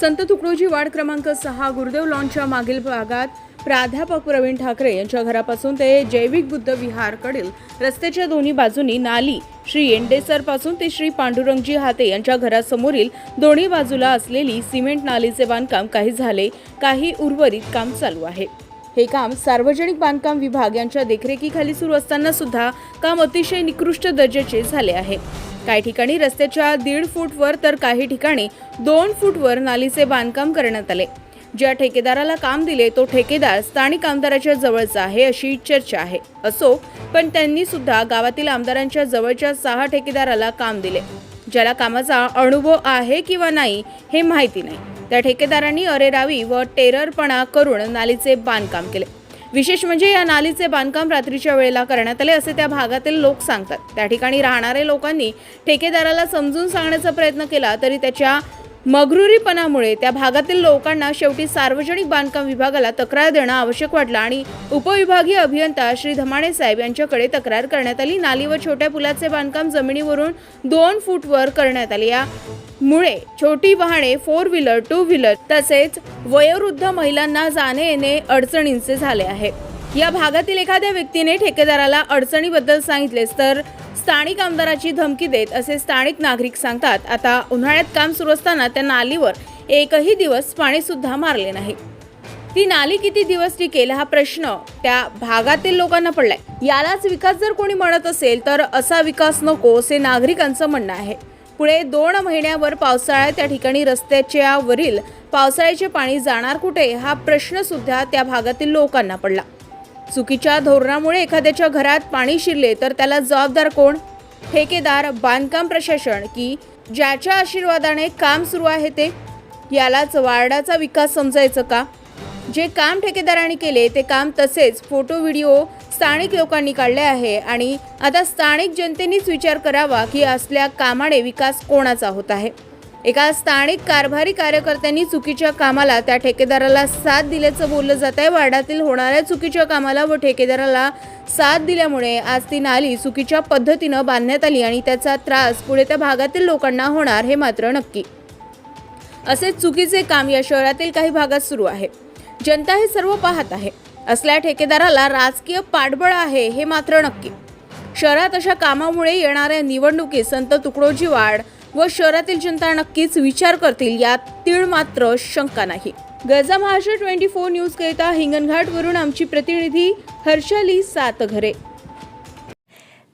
संत Tukdoji ward क्रमांक सहा गुरुदेव लॉनच्या मागील भागात प्राध्यापक प्रवीण ठाकरे यांच्या घरापासून ते जैविक बुद्ध विहारकडील रस्त्याच्या दोन्ही बाजूनी नाली श्री येंडेसरपासून ते श्री पांडुरंगजी हाते यांच्या घरासमोरील दोन्ही बाजूला असलेली सिमेंट नालीचे बांधकाम काही झाले काही उर्वरित काम चालू आहे. हे काम सार्वजनिक बांधकाम विभाग यांच्या देखरेखीखाली सुरू असताना सुद्धा काम अतिशय निकृष्ट दर्जाचे झाले आहे. काही ठिकाणी रस्त्याच्या दीड फूटवर तर काही ठिकाणी दोन फूटवर नालीचे बांधकाम करण्यात आले. ज्या ठेकेदाराला काम दिले तो ठेकेदार स्थानिक आमदाराच्या जवळचा आहे अशी चर्चा आहे. असो पण त्यांनी सुद्धा गावातील आमदारांच्या जवळच्या सहा ठेकेदाराला काम दिले ज्याला कामाचा अनुभव आहे किंवा नाही हे माहिती नाही. त्या ठेकेदारांनी अरेरावी व टेररपणा करून नालीचे बांधकाम केले. विशेष म्हणजे या नालीचे बांधकाम रात्रीच्या वेळेला करण्यात आले असे त्या भागातील लोक सांगतात. त्या ठिकाणी राहणारे लोकांनी ठेकेदाराला समजून सांगण्याचा प्रयत्न केला तरी त्याच्या मगरुरीपणामुळे त्या भागातील लोकांना शेवटी सार्वजनिक बांधकाम विभागाला तक्रार देणं आवश्यक वाटलं आणि उपविभागीय अभियंता श्री धमाणे साहेब यांच्याकडे तक्रार करण्यात आली. नाली व छोट्या पुलाचे बांधकाम जमिनीवरून दोन फूटवर करण्यात आले. या मुळे छोटी वाहने फोर व्हीलर टू व्हीलर तसेच वयोवृद्ध महिलांना जाणे येणे अडचणींचे झाले आहे. या भागातील एखाद्या व्यक्तीने ठेकेदाराला अडचणीबद्दल सांगितलेच तर स्थानिक आमदाराची धमकी देत असे स्थानिक नागरिक सांगतात. आता उन्हाळ्यात काम सुरू असताना त्या नालीवर एकही दिवस पाणी सुद्धा मारले नाही. ती नाली किती दिवस टिकेल हा प्रश्न त्या भागातील लोकांना पडलाय. यालाच विकास जर कोणी म्हणत असेल तर असा विकास नको असे नागरिकांचं म्हणणं आहे. पुढे दोन महिन्यावर पावसाळ्यात त्या ठिकाणी रस्त्याच्या वरील पावसाळ्याचे पाणी जाणार कुठे? हा प्रश्न सुद्धा त्या भागातील लोकांना पडला. चुकीच्या धोरणामुळे एखाद्याच्या घरात पाणी शिरले तर त्याला जबाबदार कोण? ठेकेदार बांधकाम प्रशासन की ज्याच्या आशीर्वादाने काम सुरू आहे ते? यालाच वार्डाचा विकास समजायचं का? जे काम ठेकेदारांनी केले ते काम तसेच फोटो व्हिडिओ स्थानिक लोकांनी काढले आहे आणि आता स्थानिक जनतेनेच विचार करावा की असल्या कामाने विकास कोणाचा होत आहे. एका स्थानिक कारभारी कार्यकर्त्यांनी चुकीच्या कामाला त्या ठेकेदाराला साथ दिल्याचं बोललं जात आहे. वार्डातील होणाऱ्या चुकीच्या कामाला व ठेकेदाराला साथ दिल्यामुळे आज ती नाली चुकीच्या पद्धतीनं बांधण्यात आली आणि त्याचा त्रास पुढे त्या भागातील लोकांना होणार हे मात्र नक्की. असे चुकीचे काम या शहरातील काही भागात सुरू आहे. जनता हे सर्व पाहत आहे. असल्या ठेकेदाराला राजकीय पाठबळ आहे हे मात्र नक्की. शहरात अशा कामामुळे येणाऱ्या निवडणुकीत संत तुकडोजी वाढ व शहरातील जनता नक्कीच विचार करतील यात तीळ मात्र शंका नाही. गजा महाराष्ट्र ट्वेंटी फोर न्यूज करिता हिंगणघाटवरून आमची प्रतिनिधी हर्षाली सातघरे.